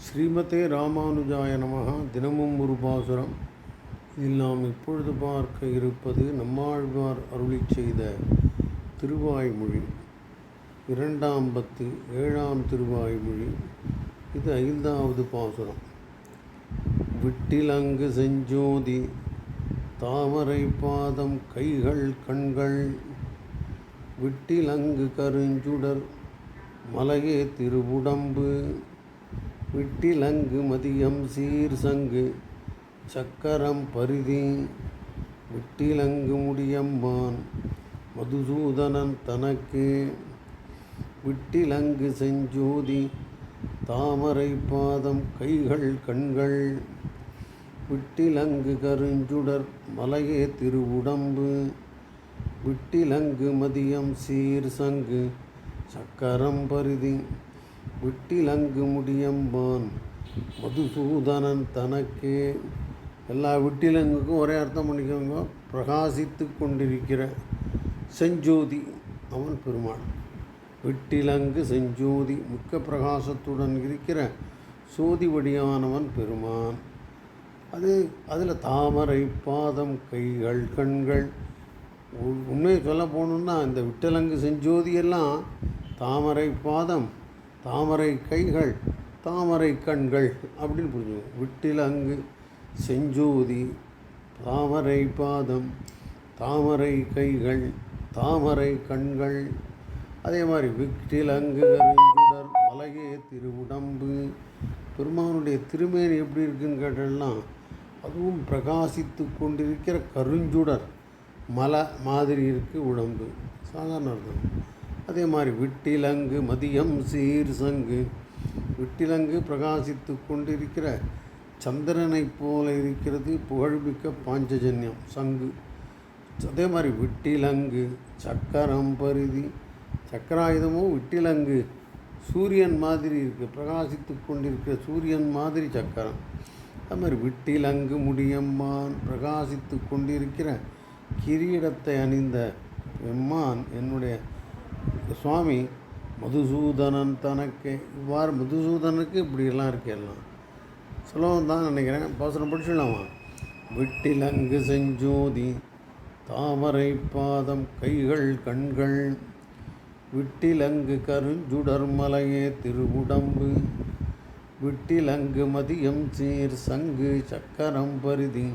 ஸ்ரீமதே ராமானுஜாய நமக தினமும் ஒரு பாசுரம். இதில் நாம் இப்பொழுது பார்க்க இருப்பது நம்மாழ்வார் அருளிச் செய்த திருவாய்மொழி. இரண்டாம் பத்து ஏழாம் திருவாய்மொழி. இது ஐந்தாவது பாசுரம். விட்டிலங்கு செஞ்சோதி தாமரை பாதம் கைகள் கண்கள். விட்டிலங்கு கருஞ்சுடர் மலையே திருவுடம்பு. விட்டிலங்கு மதியம் சீர் சங்கு சக்கரம் பரிதி விட்டிலங்கு முடியம்மான் மதுசூதனன் தனக்கு விட்டிலங்கு செஞ்சோதி தாமரை பாதம் கைகள் கண்கள் விட்டிலங்கு கருஞ்சுடர் மலையே திருவுடம்பு விட்டிலங்கு மதியம் சீர் சங்கு சக்கரம் பரிதி விட்டிலங்கு முடியம்பான். மதுசூதனன் தனக்கே எல்லா விட்டிலங்குக்கும் ஒரே அர்த்தம் பண்ணிக்கோங்க. பிரகாசித்து கொண்டிருக்கிற செஞ்சோதி அவன் பெருமாள். விட்டிலங்கு செஞ்சோதி மிக்க பிரகாசத்துடன் இருக்கிற சோதி வடியானவன் பெருமான். அது அதில் தாமரை பாதம் கைகள் கண்கள். உண்மையை சொல்ல போகணுன்னா இந்த விட்டலங்கு செஞ்சோதி எல்லாம் தாமரை பாதம் தாமரை கைகள் தாமரை கண்கள் அப்படின்னு புரிஞ்சுக்கணும் விட்டிலங்கு செஞ்சோதி தாமரை பாதம் தாமரை கைகள் தாமரை கண்கள். அதே மாதிரி விட்டிலங்கு கருஞ்சுடர் மலையே திருவுடம்பு. பெருமானுடைய திருமேனி எப்படி இருக்குன்னு கேட்டோம்னா அதுவும் பிரகாசித்து கொண்டிருக்கிற கருஞ்சுடர் மலை மாதிரி இருக்கு உடம்பு. சாதாரண அர்த்தம். அதே மாதிரி விட்டிலங்கு மதியம் சீர் சங்கு. விட்டிலங்கு பிரகாசித்து கொண்டிருக்கிற சந்திரனைப் போல இருக்கிறது புகழ்மிக்க பாஞ்சஜன்யம் சங்கு. அதே மாதிரி விட்டிலங்கு சக்கரம் பருதி. சக்கராயுதமும் விட்டிலங்கு. சூரியன் மாதிரி இருக்குது பிரகாசித்து கொண்டிருக்கிற சூரியன் மாதிரி சக்கரம். அது மாதிரி விட்டிலங்கு முடியம்மான் பிரகாசித்து கொண்டிருக்கிற கிரீடத்தை அணிந்த எம்மான் என்னுடைய சுவாமி மதுசூதனன் தனக்கு இவ்வாறு மதுசூதனுக்கு இப்படியெல்லாம் இருக்கு எல்லாம். சொல்லவும் தான் நினைக்கிறேன். பாசனம் படிச்சிடலாமா? விட்டிலங்கு செஞ்சோதி தாமரை பாதம் கைகள் கண்கள் விட்டிலங்கு கருஞ்சுடர்மலையே திருவுடம்பு விட்டிலங்கு மதியம் சீர் சங்கு சக்கரம் பருதி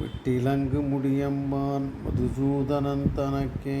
விட்டிலங்கு முடியம்மான் மதுசூதனன் தனக்கே